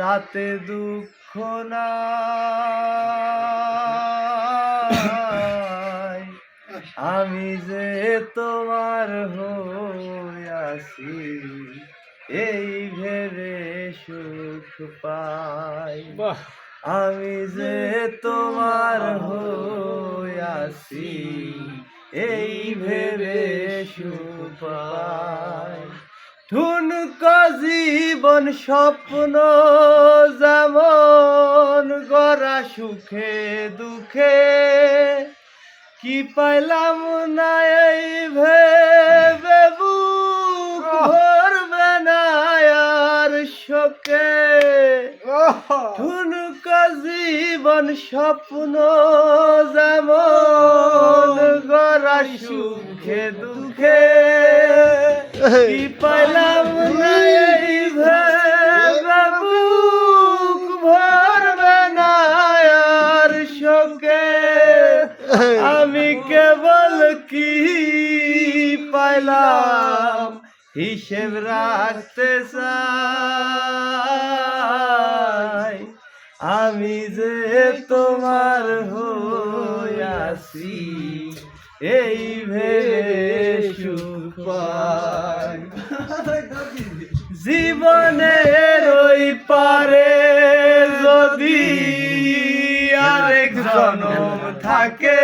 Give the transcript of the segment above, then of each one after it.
তাতে দুঃখ না আমি যে তোমার হইয়াছি এই ভেবে সুখ পাই। আমি যে তোমার হইয়াছি এই ভেবে সুখ পাই। ঠুনক জীবন স্বপ্ন যেমন গড়া সুখে দুঃখে কি পাইলাম না এই ভেবে বুক ভরবে না আর শোকে? ঠুনক জীবন স্বপ্ন যেমন গড়া সুখে দুঃখে এই বুক ভরবে না শোকে? আমি কেবল কি পাইলাম হিসেব রাখতে চাই? আমি যে তোমার হইয়াছি এই ভেবে সুখ জীবনের ওই পারে যদি আরেক জনম থাকে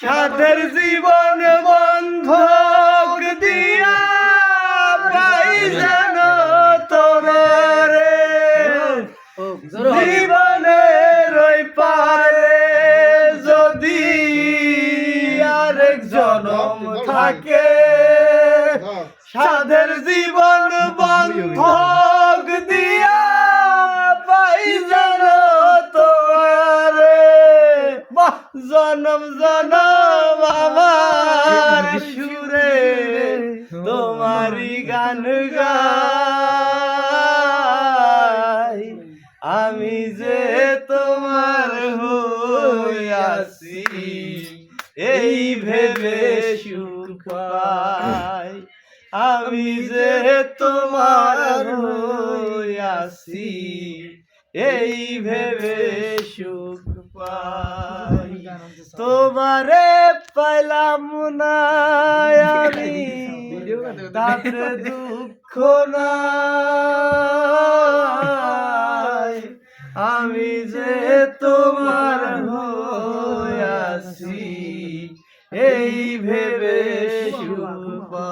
সাথের জীবন বন্ধক থাকে। সাধের জীবন বন্ধক দিয়া পাই যেন জনম জনম আমার সুরে। তোমারি গান গাই। ফুল পাই। আমি যে তোমার আসি এই ভেবে সুখ পাই। তোমারে পাইলাম না আমি, তাতে দুঃখ না আমি যে তোমার হই এই ভেবে সুপা।